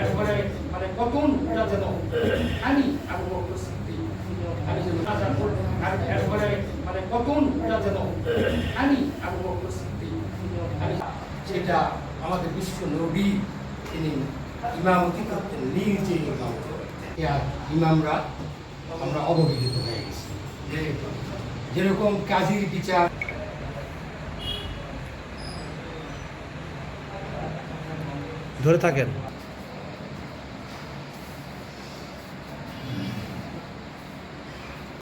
এরপরে মানে কখন ওটা যেন আমি আবু বকর আমি যেন আজাদ করব আর এরপরে মানে কখন ওটা যেন আমি আমাদের বিশ্ব নবী তিনি ইমামতি করতেন নিজে ইমাম। ইমামরা আমরা অবহেলিত হয়ে গেছি। যেরকম কাজীর বিচার ধরে থাকেন।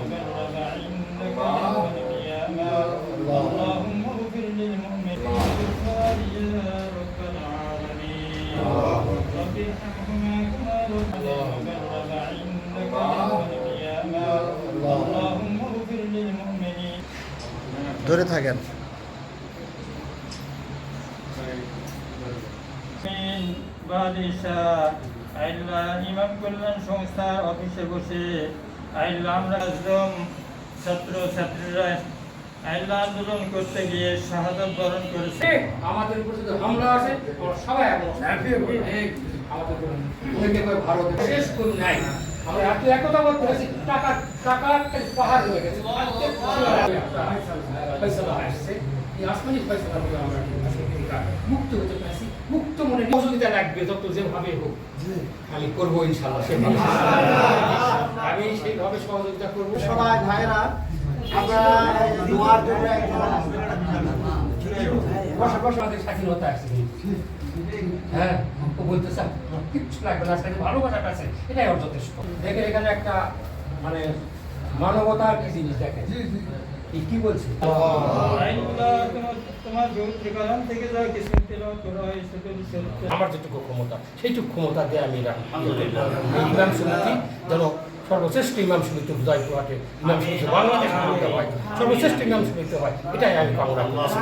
تقرب عندك يوم القيامة اللهم اغفر للمؤمنين والكفار يا رب العالمين رب ارحمهما كما ربنا تقرب عندك يوم القيامة اللهم اغفر للمؤمنين ধরে থাকেন আমিন। বাদিশাহ আল্লাহ ইমাম কল্যাণ সংস্থার অফিসে বসে আমরা ছাত্র ছাত্রীরা আন্দোলন করতে গিয়ে শাহাদত বরণ করেছে। আমাদের উপর যদি হামলা আসে সবাই এখন ঝাঁপিয়ে পড়ি এই আমাদের উপর অনেকে কয় ভারতে শেষ করুন নাই। আমরা এত একতা করতে হয়েছি টাকা টাকা পাহাড় হয়ে গেছে। ফয়সালা আসছে। এই আসমানি ফয়সালা হলো আমরা মুক্ত হতে পারছি। মুক্ত মনে সহযোগিতা লাগবে যত যেভাবে হোক। আমি করব ইনশাল্লাহ। সহযোগিতা করব। সবাই ভাইরা আমরা দোয়ার জন্য বসা বসা। আমাদের স্বাধীনতা আছে। হ্যাঁ ও বলতে চান কিচ্ছু লাগবে না আজকে ভালোবাসাটা আছে এটাই ওর যথেষ্ট। দেখেন এখানে একটা মানে মানবতার কি জিনিস দেখেন? কি বলছে? হয় আমার যেটুকু ক্ষমতা সেইটুকু ক্ষমতা দিয়ে আমি রাখি। যেন সর্বশ্রেষ্ঠ ইমাম সমিতি উদয়পুরহাটে ইমাম সমিতি বাংলাদেশ হয়। সর্বশ্রেষ্ঠ ইমাম সমিতি হয়। এটাই আমি কামনা করছি